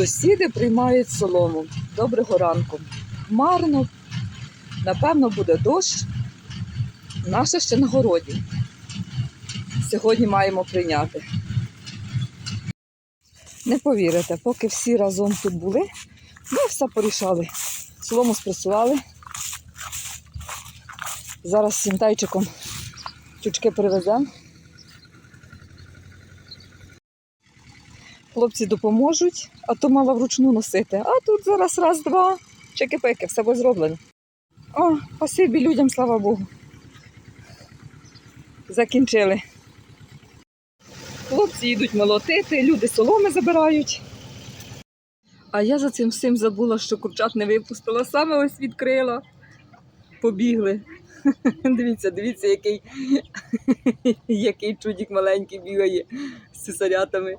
Сусіди приймають солому. Доброго ранку. Марно, напевно, буде дощ. Наше ще на городі. Сьогодні маємо прийняти. Не повірите, поки всі разом тут були, ми все порішали. Солому спрацювали. Зараз з сінтайчиком тючки привеземо. Хлопці допоможуть, а то мала вручну носити. А тут зараз раз-два. Чеки-пеки, все буде зроблено. О, спасибі людям, слава Богу. Закінчили. Хлопці йдуть молотити, люди соломи забирають. А я за цим всім забула, що курчат не випустила, саме ось відкрила. Побігли. Дивіться, дивіться, який, який чудік маленький бігає з цесарятами.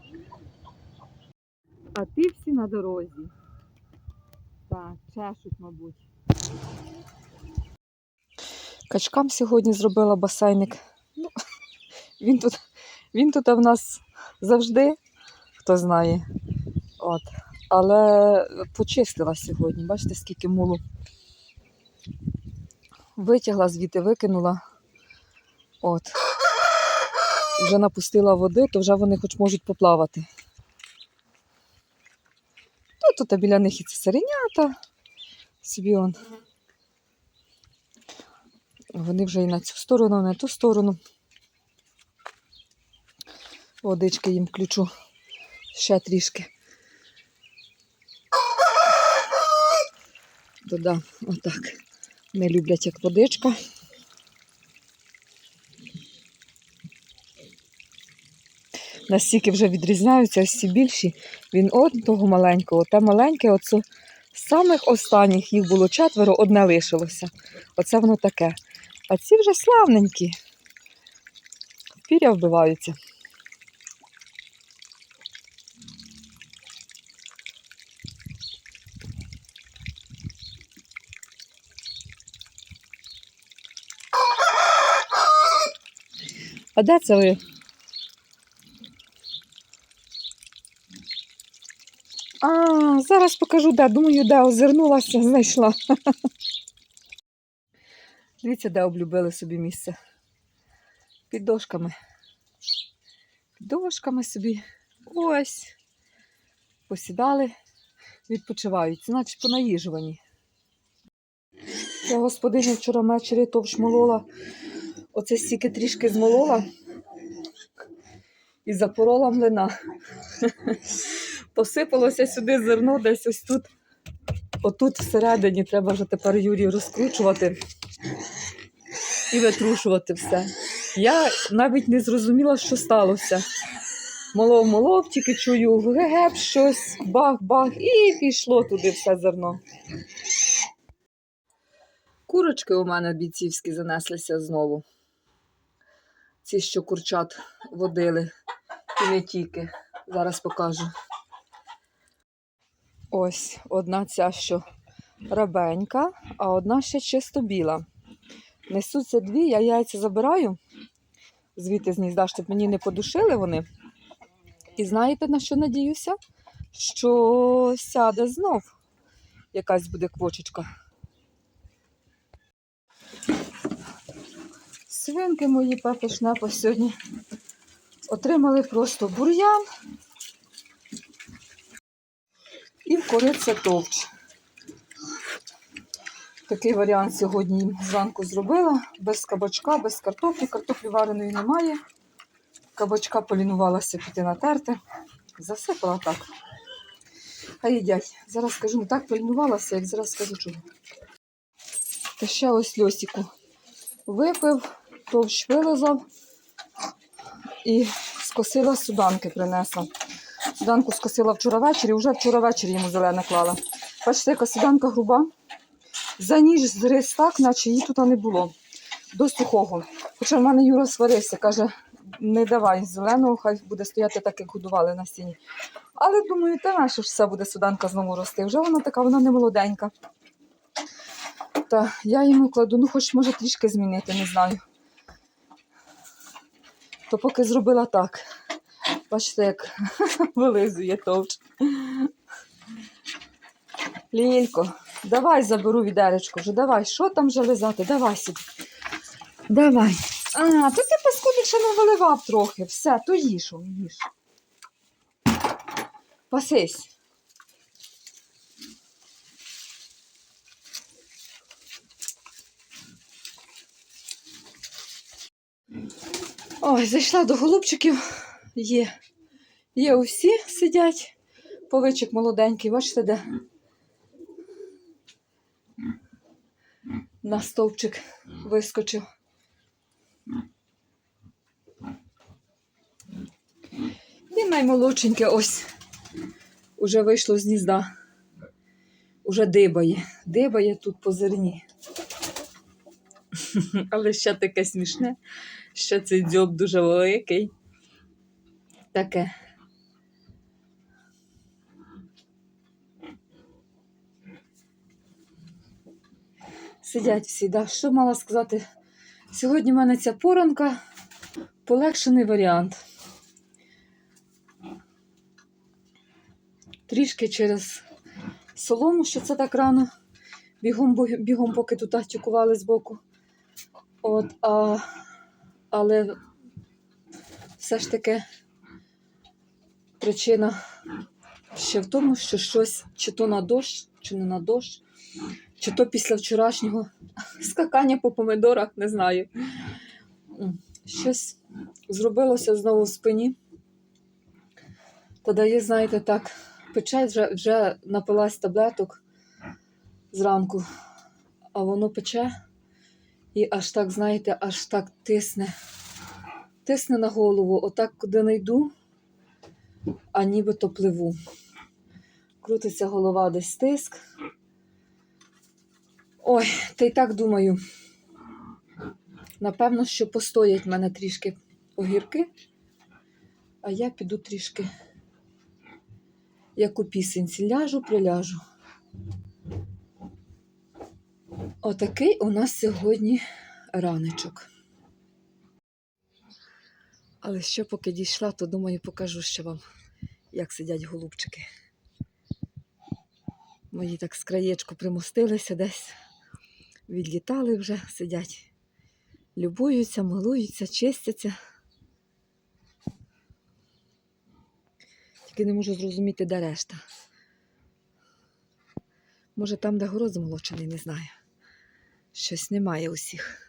А ти всі на дорозі. Так, чешуть, мабуть. Качкам сьогодні зробила басейник. Ну, він тут, він тут в нас завжди, хто знає. От. Але почистила сьогодні. Бачите, скільки мулу. Витягла звідти, викинула. От. Вже напустила води, то вже вони хоч можуть поплавати. Ну, тут біля них і цесаренята. Собі он. Вони вже і на цю сторону, і на ту сторону. Водички їм включу ще трішки. Додам отак. Не люблять як водичка. Настільки вже відрізняються ці більші. Він от того маленького, те маленьке, оце з самих останніх їх було четверо, одне лишилося. Оце воно таке. А ці вже славненькі. Піря вбиваються. А де це ви? Зараз покажу, де. Думаю, де озирнулася, знайшла. Дивіться, де облюбили собі місце. Під дошками. Під дошками собі. Ось. Посідали, відпочивають. Значить, понаїжувані. Я господиня вчора ввечері товщ молола. Оце стільки трішки змолола і запорола млина. Посипалося сюди зерно десь ось тут. Отут всередині треба вже тепер Юрій розкручувати і витрушувати все. Я навіть не зрозуміла, що сталося. Молов, молов, чую геп, щось, бах-бах, і пішло туди все зерно. Курочки у мене бійцівські занеслися знову. Ці, що курчат водили, і не тільки. Зараз покажу. Ось одна ця, що рабенька, а одна ще чисто біла. Несуться дві, я яйця забираю звідти з гнізда, щоб мені не подушили вони. І знаєте, на що надіюся? Що сяде знов якась буде квочечка. Свинки мої пепешнепо сьогодні отримали просто бур'ян і вкориться товч. Такий варіант сьогодні зранку зробила. Без кабачка, без картоплі. Картоплі вареної немає. Кабачка полінувалася піти натерти. Засипала так. Хай їдять. Зараз скажу, не так полінувалася, як зараз скажу чого. Та ще ось льосіку випив, товщ вилазав і скосила суданки принесла. Суданку скосила вчора ввечері, вже вчора ввечері йому зелене клала. Бачите, яка суданка груба. За ніж зрис так, наче її тут не було. До сухого. Хоча в мене Юра сварився, каже, не давай зеленого, хай буде стояти так, як годували на стіні. Але думаю, та ж все буде суданка знову рости. Вже вона така, вона не молоденька. Та я йому кладу, ну хоч може трішки змінити, не знаю. То поки зробила так. Бачите, як вилизує товч. Лілько, давай заберу відеречко вже. Давай, що там вже лизати? Давай сюди. Давай. А, то ти паскудник ще не виливав трохи. Все, то їж, їж. Пасись. Ой, зайшла до голубчиків. Є. Є усі сидять. Повичик молоденький, бачите, де? На стовпчик вискочив. І наймолодшеньке ось уже вийшло з гнізда. Уже дибає. Дибає тут по зерні. Але ще таке смішне. Ще цей дзьоб дуже великий. Таке. Сидять всі, да. Що мала сказати? Сьогодні в мене ця поранка полегшений варіант. Трішки через солому, що це так рано. Бігом, бігом поки тут тікували збоку. От, а, але все ж таки причина ще в тому, що щось чи то на дощ, чи не на дощ, чи то після вчорашнього скакання по помидорах, не знаю. Щось зробилося знову в спині. Та дає, знаєте, так, пече, вже, вже напилась таблеток зранку, а воно пече і аж так, знаєте, аж так тисне. Тисне на голову, отак, куди не йду, а нібито пливу. Крутиться голова десь тиск. Ой, та й так думаю. Напевно, що постоять в мене трішки огірки, а я піду трішки, як у пісенці, ляжу, приляжу. Отакий у нас сьогодні раночок. Але що поки дійшла, то думаю, покажу ще вам, як сидять голубчики. Мої так з краєчку примостилися десь, відлітали вже, сидять, любуються, милуються, чистяться. Тільки не можу зрозуміти, де решта. Може, там, де город змолочений, не знаю. Щось немає усіх.